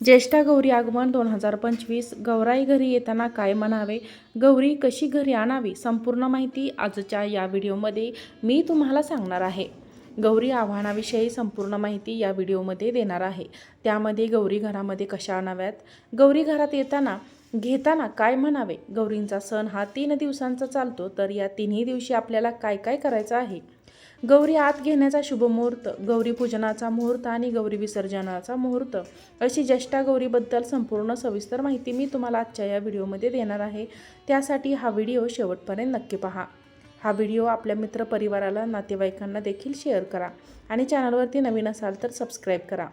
ज्येष्ठा गौरी आगमन दोन हजार पंचवीस गौराई घरी येताना काय म्हणावे? गौरी कशी घरी आणावी? संपूर्ण माहिती आजच्या या व्हिडिओमध्ये मी तुम्हाला सांगणार आहे. गौरी आव्हानाविषयी संपूर्ण माहिती या व्हिडिओमध्ये देणार आहे. त्यामध्ये गौरी घरामध्ये कशा आणाव्यात? गौरी घरात येताना घेताना काय म्हणावे? गौरींचा सण हा तीन दिवसांचा चालतो तर या तिन्ही दिवशी आपल्याला काय काय करायचं आहे? गौरी आत घेण्याचा शुभ मुहूर्त गौरी पूजनाचा मुहूर्त आणि गौरी विसर्जनाचा मुहूर्त. अशी ज्येष्ठा गौरीबद्दल संपूर्ण सविस्तर माहिती मी तुम्हाला आजच्या या व्हिडिओमध्ये देणार आहे. त्यासाठी हा व्हिडिओ शेवटपर्यंत नक्की पहा. हा व्हिडिओ आपल्या मित्रपरिवाराला नातेवाईकांना देखील शेअर करा आणि चॅनलवरती नवीन असाल तर सबस्क्राईब करा.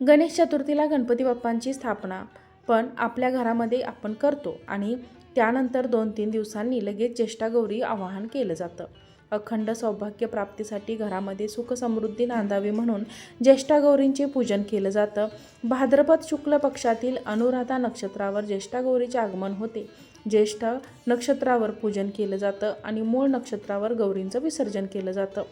गणेश चतुर्थीला गणपती बाप्पांची स्थापना पण आपल्या घरामध्ये आपण करतो आणि त्यानंतर दोन तीन दिवसांनी लगेच ज्येष्ठा गौरी आवाहन केलं जातं. अखंड सौभाग्य प्राप्तीसाठी घरामध्ये सुख समृद्धी नांदावी म्हणून ज्येष्ठा गौरींचे पूजन केलं जातं. भाद्रपद शुक्ल पक्षातील अनुराधा नक्षत्रावर ज्येष्ठा गौरीचे आगमन होते. ज्येष्ठ नक्षत्रावर पूजन केलं जातं आणि मूळ नक्षत्रावर गौरींचं विसर्जन केलं जातं.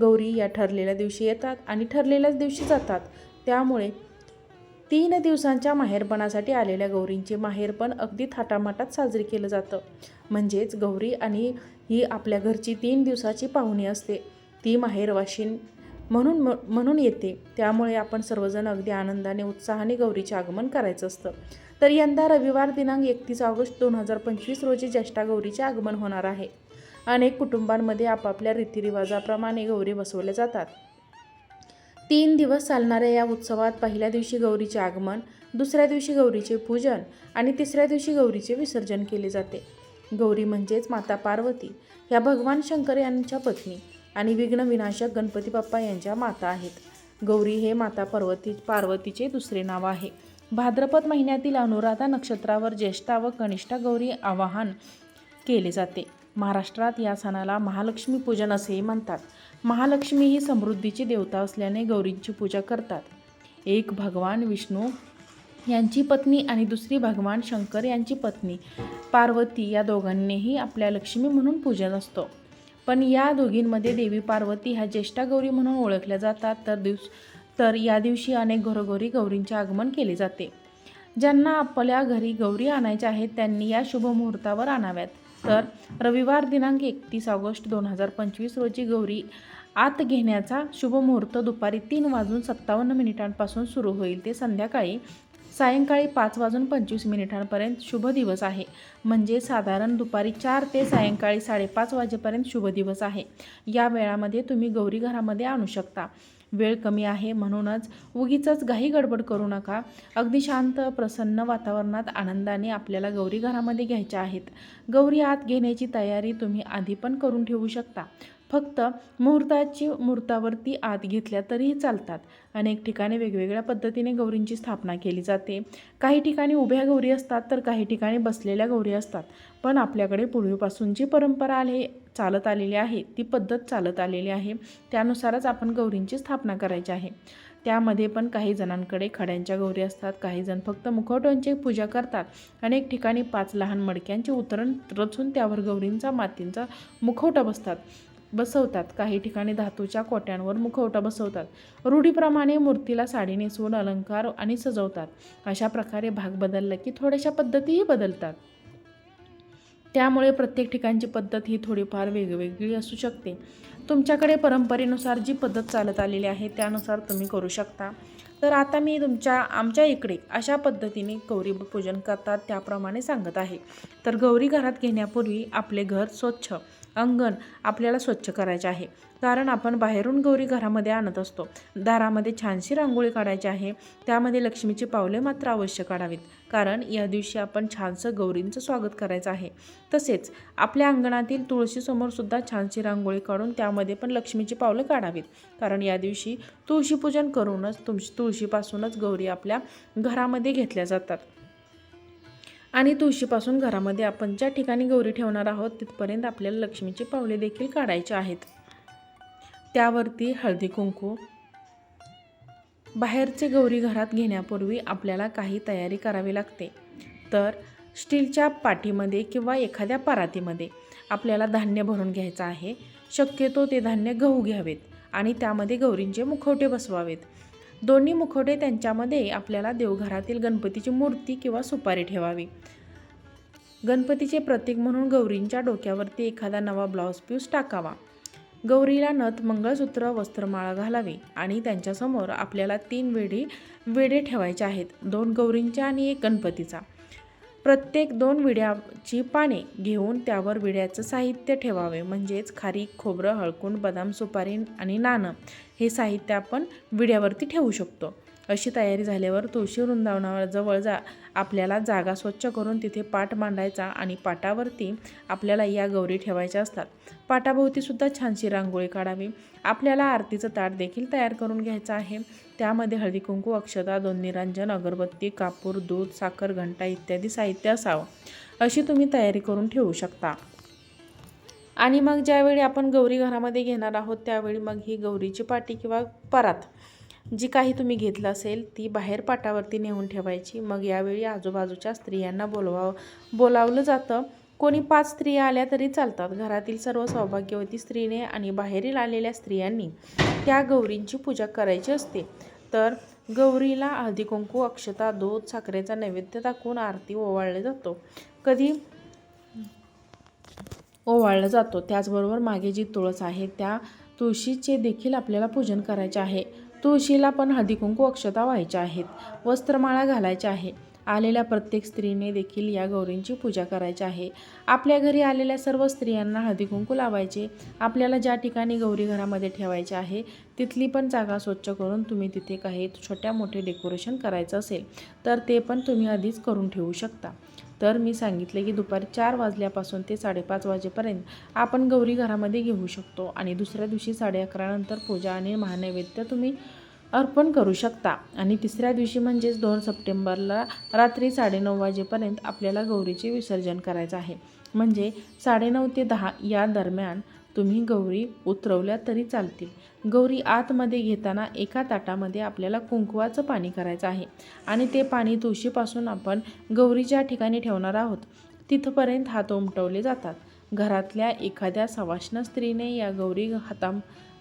गौरी या ठरलेल्या दिवशी येतात आणि ठरलेल्याच दिवशी जातात. त्यामुळे तीन दिवसांच्या माहेरपणासाठी आलेल्या गौरींचे माहेरपण अगदी थाटामाटात साजरी केलं जातं. म्हणजेच गौरी आणि ही आपल्या घरची तीन दिवसाची पाहुणी असते. ती माहेरवाशीन म्हणून म्हणून येते. त्यामुळे आपण सर्वजण अगदी आनंदाने उत्साहाने गौरीचे आगमन करायचं असतं. तर यंदा रविवार दिनांक एकतीस ऑगस्ट दोन हजार पंचवीस रोजी ज्येष्ठा गौरीचे आगमन होणार आहे. अनेक कुटुंबांमध्ये आपापल्या रीतिरिवाजाप्रमाणे गौरी बसवल्या जातात. तीन दिवस चालणाऱ्या या उत्सवात पहिल्या दिवशी गौरीचे आगमन दुसऱ्या दिवशी गौरीचे पूजन आणि तिसऱ्या दिवशी गौरीचे विसर्जन केले जाते. गौरी म्हणजेच माता पार्वती. ह्या भगवान शंकर यांच्या पत्नी आणि विघ्नविनाशक गणपती बाप्पा यांच्या माता आहेत. गौरी हे माता पार्वती पार्वतीचे दुसरे नाव आहे. भाद्रपद महिन्यातील अनुराधा नक्षत्रावर ज्येष्ठा व कनिष्ठा गौरी आवाहन केले जाते. महाराष्ट्रात या सणाला महालक्ष्मी पूजन असेही म्हणतात. महालक्ष्मी ही समृद्धीची देवता असल्याने गौरींची पूजा करतात. एक भगवान विष्णू यांची पत्नी आणि दुसरी भगवान शंकर यांची पत्नी पार्वती या दोघांनीही आपल्या लक्ष्मी म्हणून पूजन असतो. पण या दोघींमध्ये देवी पार्वती ह्या ज्येष्ठा गौरी म्हणून ओळखल्या जातात तर दिवस तर या दिवशी अनेक घरोघरी गौरींचे आगमन केले जाते. ज्यांना आपल्या घरी गौरी आणायच्या आहेत त्यांनी या शुभ मुहूर्तावर आणाव्यात. तर रविवार दिनांक एकतीस ऑगस्ट दोन हजार पंचवीस रोजी गौरी आत घेण्याचा शुभ मुहूर्त दुपारी तीन वाजून सत्तावन्न मिनिटांपासून सुरू होईल. ते संध्याकाळी सायंकाळी पाच वाजून पंचवीस मिनिटांपर्यंत शुभ दिवस आहे. म्हणजे साधारण दुपारी चार ते सायंकाळी साडेपाच वाजेपर्यंत शुभ दिवस आहे. या वेळामध्ये तुम्ही गौरी घरामध्ये आणू शकता. वेळ कमी आहे म्हणूनच उगीच घाई गडबड करू नका. अगदी शांत प्रसन्न वातावरणात आनंदाने आपल्याला गौरी घरामध्ये घ्यायच्या आहेत. गौरी आत घेण्याची तयारी तुम्ही आधी पण करून ठेवू शकता. फक्त मुहूर्ताची मुहूर्तावरती आत घेतल्या तरीही चालतात. अनेक ठिकाणी वेगवेगळ्या पद्धतीने गौरींची स्थापना केली जाते. काही ठिकाणी उभ्या गौरी असतात तर काही ठिकाणी बसलेल्या गौरी असतात. पण आपल्याकडे पूर्वीपासून जी परंपरा आली चालत आलेली आहे. ती पद्धत चालत आलेली आहे. त्यानुसारच आपण गौरींची स्थापना करायची आहे. त्यामध्ये पण काही जणांकडे खड्यांच्या गौरी असतात. काही जण फक्त मुखवट्यांची पूजा करतात. अनेक ठिकाणी पाच लहान मडक्यांचे उतरण रचून त्यावर गौरींचा मातींचा मुखवटा बसतात बसवतात. काही ठिकाणी धातूच्या कोट्यांवर मुखवटा बसवतात. रूढीप्रमाणे मूर्तीला साडी नेसवून अलंकार आणि सजवतात. अशा प्रकारे भाग बदलला की थोड्याशा पद्धतीही बदलतात. त्यामुळे प्रत्येक ठिकाणची पद्धत ही थोडीफार वेगवेगळी असू शकते. तुमच्याकडे परंपरेनुसार जी पद्धत चालत आलेली आहे त्यानुसार तुम्ही करू शकता. तर आता मी तुमच्या आमच्या इकडे अशा पद्धतीने गौरी पूजन करतात त्याप्रमाणे सांगत आहे. तर गौरी घरात घेण्यापूर्वी आपले घर स्वच्छ अंगण आपल्याला स्वच्छ करायचे आहे. कारण आपण बाहेरून गौरी घरामध्ये आणत असतो. दारामध्ये छानशी रांगोळी काढायची आहे. त्यामध्ये लक्ष्मीची पावले मात्र अवश्य काढावीत. कारण या दिवशी आपण छानसं गौरींचं स्वागत करायचं आहे. तसेच आपल्या अंगणातील तुळशीसमोरसुद्धा छानशी रांगोळी काढून त्यामध्ये पण लक्ष्मीची पावलं काढावीत. कारण या दिवशी तुळशीपूजन करूनच तुम तुळशीपासूनच गौरी आपल्या घरामध्ये घेतल्या जातात. आणि तुळशीपासून घरामध्ये आपण ज्या ठिकाणी गौरी ठेवणार आहोत तिथपर्यंत आपल्याला लक्ष्मीची पावले देखील काढायचे आहेत. त्यावरती हळदी कुंकू. बाहेरचे गौरी घरात घेण्यापूर्वी आपल्याला काही तयारी करावी लागते. तर स्टीलच्या पाटीमध्ये किंवा एखाद्या परातीमध्ये आपल्याला धान्य भरून घ्यायचं आहे. शक्यतो ते धान्य गहू घ्यावेत आणि त्यामध्ये गौरींचे मुखवटे बसवावेत. दोन्ही मुखवटे त्यांच्यामध्ये आपल्याला देवघरातील गणपतीची मूर्ती किंवा सुपारी ठेवावी. गणपतीचे प्रतीक म्हणून गौरींच्या डोक्यावरती एखादा नवा ब्लाऊज पीस टाकावा. गौरीला नथ मंगळसूत्र वस्त्रमाळा घालावी आणि त्यांच्यासमोर आपल्याला तीन वेढी वेडे ठेवायचे आहेत. दोन गौरींच्या आणि एक गणपतीचा. प्रत्येक दोन विड्याची पाने घेऊन त्यावर विड्याचं साहित्य ठेवावे. म्हणजेच खारीक खोबरं हळकुंड बदाम सुपारी आणि नाणं हे साहित्य आपण विड्यावरती ठेवू शकतो. अशी तयारी झाल्यावर तुळशी वृंदावनावर जवळ जा आपल्याला जागा स्वच्छ करून तिथे पाट मांडायचा आणि पाटावरती आपल्याला या गौरी ठेवायच्या असतात. पाटाभोवतीसुद्धा छानशी रांगोळी काढावी. आपल्याला आरतीचं ताट देखील तयार करून घ्यायचं आहे. त्यामध्ये हळदी कुंकू अक्षता दोन निरांजन अगरबत्ती कापूर दूध साखर घंटा इत्यादी साहित्य असावं. अशी तुम्ही तयारी करून ठेवू शकता. आणि मग ज्यावेळी आपण गौरी घरामध्ये घेणार आहोत त्यावेळी मग ही गौरीची पाटी किंवा परात जी काही तुम्ही घेतलं असेल ती बाहेर पाटावरती नेऊन ठेवायची. मग यावेळी आजूबाजूच्या स्त्रियांना बोलवा बोलावलं जातं. कोणी पाच स्त्रिया आल्या तरी चालतात. घरातील सर्व सौभाग्यवती स्त्रीने आणि बाहेरील आलेल्या स्त्रियांनी त्या गौरींची पूजा करायची असते. तर गौरीला हळदी कुंकू अक्षता दूध साखरेचा नैवेद्य दाखवून आरती ओवाळले जातो. कधी ओवाळला जातो. त्याचबरोबर मागे जी तुळस आहे त्या तुळशीचे देखील आपल्याला पूजन करायचे आहे. तुळशीला पण हळदीकुंकू अक्षता व्हायच्या आहेत. वस्त्रमाळा घालायच्या आहे आलेल्या प्रत्येक स्त्रीने देखील या गौरींची पूजा करायची आहे. आपल्या घरी आलेल्या सर्व स्त्रियांना हळदीकुंकू लावायचे. आपल्याला ज्या ठिकाणी गौरी घरामध्ये ठेवायचे आहे तिथली पण जागा स्वच्छ करून तुम्ही तिथे काही छोट्या मोठे डेकोरेशन करायचं असेल तर ते पण तुम्ही आधीच करून ठेवू शकता. तर मी सांगितले की दुपारी चार वाजल्यापासून ते साडेपाच वाजेपर्यंत आपण गौरी घरामध्ये घेऊ शकतो आणि दुसऱ्या दिवशी साडे अकरानंतर पूजा आणि महानैवेद्य तुम्ही अर्पण करू शकता. आणि तिसऱ्या दिवशी म्हणजेच दोन सप्टेंबरला रात्री साडेनऊ वाजेपर्यंत आपल्याला गौरीचे विसर्जन करायचं आहे. म्हणजे साडेनऊ ते दहा या दरम्यान तुम्ही गौरी उतरवल्या तरी चालतील. गौरी आतमध्ये घेताना एका ताटामध्ये आपल्याला कुंकवाचं पाणी करायचं आहे आणि ते पाणी तुळशीपासून आपण गौरीच्या ठिकाणी ठेवणार आहोत. तिथपर्यंत हात उमटवले जातात. घरातल्या एखाद्या सवाष्ण स्त्रीने या गौरी हाता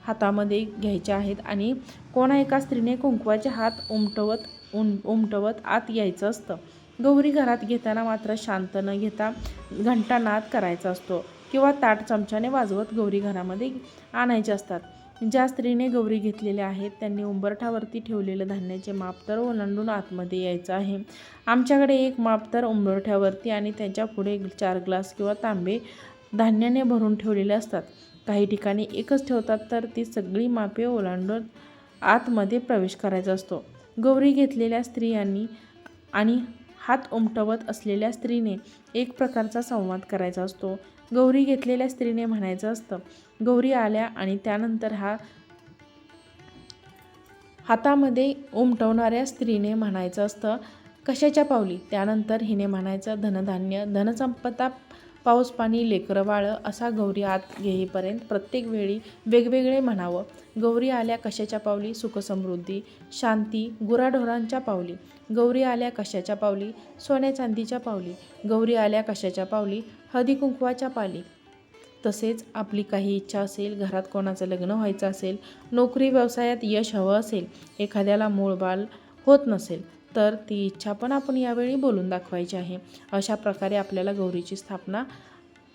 हातामध्ये घ्यायच्या आहेत आणि कोणा एका स्त्रीने कुंकवाचे हात उमटवत उम उमटवत आत यायचं असतं. गौरी घरात घेताना मात्र शांत न घेता घंटानाद करायचा असतो. किंवा ताट चमच्याने वाजवत गौरी घरामध्ये आणायचे असतात. ज्या स्त्रीने गौरी घेतलेल्या आहेत त्यांनी उंबरठावरती ठेवलेलं धान्याचे माप तर ओलांडून आतमध्ये यायचं आहे. आमच्याकडे एक माप तर उंबरठ्यावरती आणि त्याच्या पुढे चार ग्लास किंवा तांबे धान्याने भरून ठेवलेले असतात. काही ठिकाणी एकच ठेवतात तर ती सगळी मापे ओलांडून आतमध्ये प्रवेश करायचा असतो. गौरी घेतलेल्या स्त्रियांनी आणि हात उमटवत असलेल्या स्त्रीने एक प्रकारचा संवाद करायचा असतो. गौरी घेतलेल्या स्त्रीने म्हणायचं असतं. गौरी आल्या आणि त्यानंतर हा हातामध्ये उमटवणाऱ्या स्त्रीने म्हणायचं असतं कशाच्या पावली? त्यानंतर हिने म्हणायचं धनधान्य धनसंपदा पाऊस पाणी लेकरं वाळं असा गौरी आत घेईपर्यंत प्रत्येक वेळी वेगवेगळे म्हणावं. गौरी आल्या कशाच्या पावली? सुखसमृद्धी शांती गुराढोरांच्या पावली. गौरी आल्या कशाच्या पावली? सोन्या चांदीच्या पावली. गौरी आल्या कशाच्या पावली? हळदी कुंकवाच्या पाली. तसेच आपली काही इच्छा असेल घरात कोणाचं लग्न व्हायचं असेल नोकरी व्यवसायात यश हवं असेल एखाद्याला मूळ बाल होत नसेल तर ती इच्छा पण आपण यावेळी बोलून दाखवायची आहे. अशा प्रकारे आपल्याला गौरीची स्थापना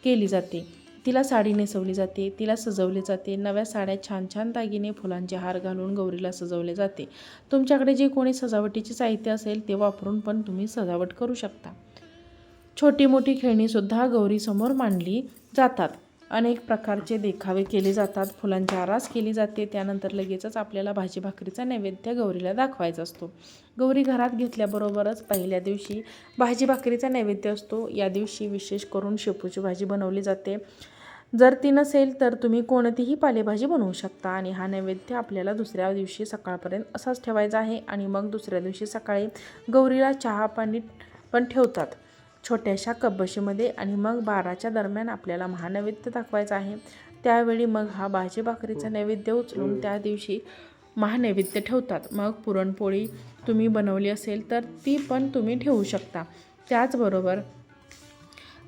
केली जाते. तिला साडी नेसवली जाते तिला सजवले जाते नव्या साड्या छान छान दागिने फुलांचे हार घालून गौरीला सजवले जाते. तुमच्याकडे जे कोणी सजावटीचे साहित्य असेल ते वापरून पण तुम्ही सजावट करू शकता. छोटी मोठी खेळणीसुद्धा गौरीसमोर मांडली जातात. अनेक प्रकारचे देखावे केले जातात. फुलांची आरास केली जाते. त्यानंतर लगेचच आपल्याला भाजी भाकरीचा नैवेद्य गौरीला दाखवायचा असतो. गौरी घरात घेतल्याबरोबरच पहिल्या दिवशी भाजी भाकरीचा नैवेद्य असतो. या दिवशी विशेष करून शेपूची भाजी बनवली जाते. जर ती नसेल तर तुम्ही कोणतीही पालेभाजी बनवू शकता आणि हा नैवेद्य आपल्याला दुसऱ्या दिवशी सकाळपर्यंत असाच ठेवायचा आहे आणि मग दुसऱ्या दिवशी सकाळी गौरीला चहा पाणी पण ठेवतात. छोट्याशा कब्बशीमध्ये आणि मग बाराच्या दरम्यान आपल्याला महानैवेद्य दाखवायचा आहे. त्यावेळी मग हा भाजी भाकरीचा नैवेद्य उचलून त्या दिवशी महानैवेद्य ठेवतात. मग पुरणपोळी तुम्ही बनवली असेल तर ती पण तुम्ही ठेवू शकता. त्याचबरोबर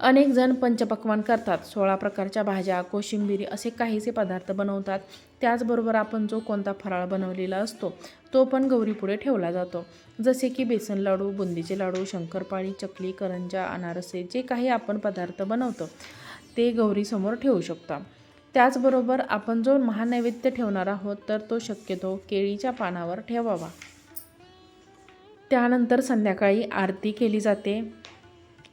अनेक जण पंचपक्वान करतात. सोळा प्रकारच्या भाज्या कोशिंबिरी असे काहीसे पदार्थ बनवतात. त्याचबरोबर आपण जो कोणता फराळ बनवलेला असतो तो पण गौरीपुढे ठेवला जातो. जसे की बेसन लाडू बुंदीचे लाडू शंकरपाळी चकली करंजा अनारसे जे काही आपण पदार्थ बनवतो ते गौरीसमोर ठेवू शकता. त्याचबरोबर आपण जो महानैवेद्य ठेवणार आहोत तर तो शक्यतो केळीच्या पानावर ठेवावा. त्यानंतर संध्याकाळी आरती केली जाते.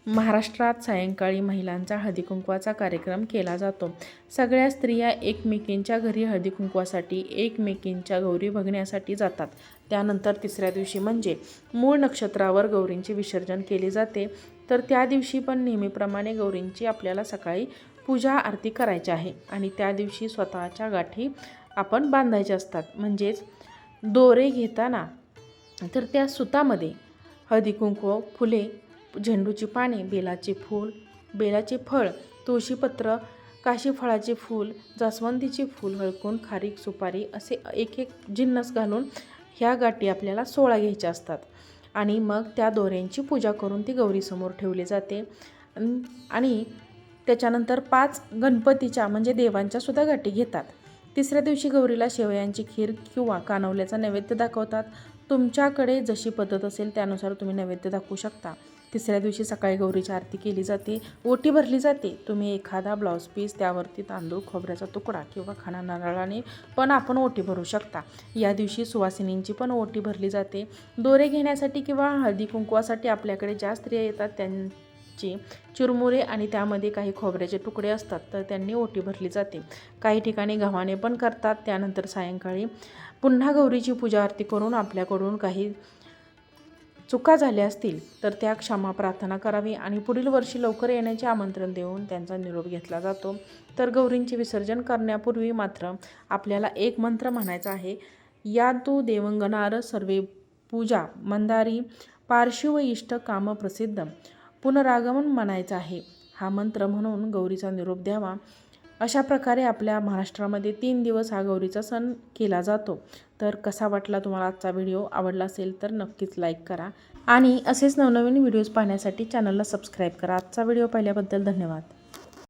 महाराष्ट्रात सायंकाळी महिलांचा हळदीकुंकवाचा कार्यक्रम केला जातो. सगळ्या स्त्रिया एकमेकींच्या घरी हळदीकुंकवासाठी एकमेकींच्या गौरी बघण्यासाठी जातात. त्यानंतर तिसऱ्या दिवशी म्हणजे मूळ नक्षत्रावर गौरींचे विसर्जन केले जाते. तर त्या दिवशी पण नेहमीप्रमाणे गौरींची आपल्याला सकाळी पूजा आरती करायची आहे. आणि त्या दिवशी स्वतःच्या गाठी आपण बांधायच्या असतात. म्हणजेच दोरे घेताना तर त्या सुतामध्ये हळदी कुंकू फुले झेंडूची पाने बेलाचे फूल बेलाचे फळ तुळशीपत्र काशी फळाचे फूल जास्वंदीचे फूल हळकून खारीक सुपारी असे एक एक जिन्नस घालून ह्या गाठी आपल्याला सोळा घ्यायच्या असतात. आणि मग त्या दोऱ्यांची पूजा करून ती गौरीसमोर ठेवली जाते. आणि त्याच्यानंतर पाच गणपतीच्या म्हणजे देवांच्या सुद्धा गाठी घेतात. तिसऱ्या दिवशी गौरीला शेवयांची खीर किंवा कानवल्याचा नैवेद्य दाखवतात. तुमच्याकडे जशी पद्धत असेल त्यानुसार तुम्ही नैवेद्य दाखवू शकता. तिसऱ्या दिवशी सकाळी गौरीची आरती केली जाते. ओटी भरली जाते. तुम्ही एखादा ब्लाऊज पीस त्यावरती तांदूळ खोबऱ्याचा तुकडा किंवा खाणा नारळाने पण आपण ओटी भरू शकता. या दिवशी सुवासिनींची पण ओटी भरली जाते. दोरे घेण्यासाठी किंवा हळदी कुंकवासाठी आपल्याकडे ज्या स्त्रिया येतात त्यांची चुरमुरे आणि त्यामध्ये काही खोबऱ्याचे तुकडे असतात तर त्यांनी ओटी भरली जाते. काही ठिकाणी गव्हाणे पण करतात. त्यानंतर सायंकाळी पुन्हा गौरीची पूजा आरती करून आपल्याकडून काही चुका झाल्या असतील तर त्या क्षमा प्रार्थना करावी आणि पुढील वर्षी लवकर येण्याचे आमंत्रण देऊन त्यांचा निरोप घेतला जातो. तर गौरींचे विसर्जन करण्यापूर्वी मात्र आपल्याला एक मंत्र म्हणायचा आहे. या तू देवंगनार सर्वे पूजा मंदारी पार्श्व इष्ट काम प्रसिद्ध पुनरागमन म्हणायचं आहे. हा मंत्र म्हणून गौरीचा निरोप द्यावा. अशा प्रकारे आपल्या महाराष्ट्रामध्ये तीन दिवस हा गौरीचा सण केला जातो. तर कसा वाटला तुम्हाला आजचा व्हिडिओ? आवडला असेल तर नक्कीच लाईक करा. आणि असेच नवनवीन व्हिडिओज पाहण्यासाठी चॅनलला सबस्क्राईब करा. आजचा व्हिडिओ पाहिल्याबद्दल धन्यवाद.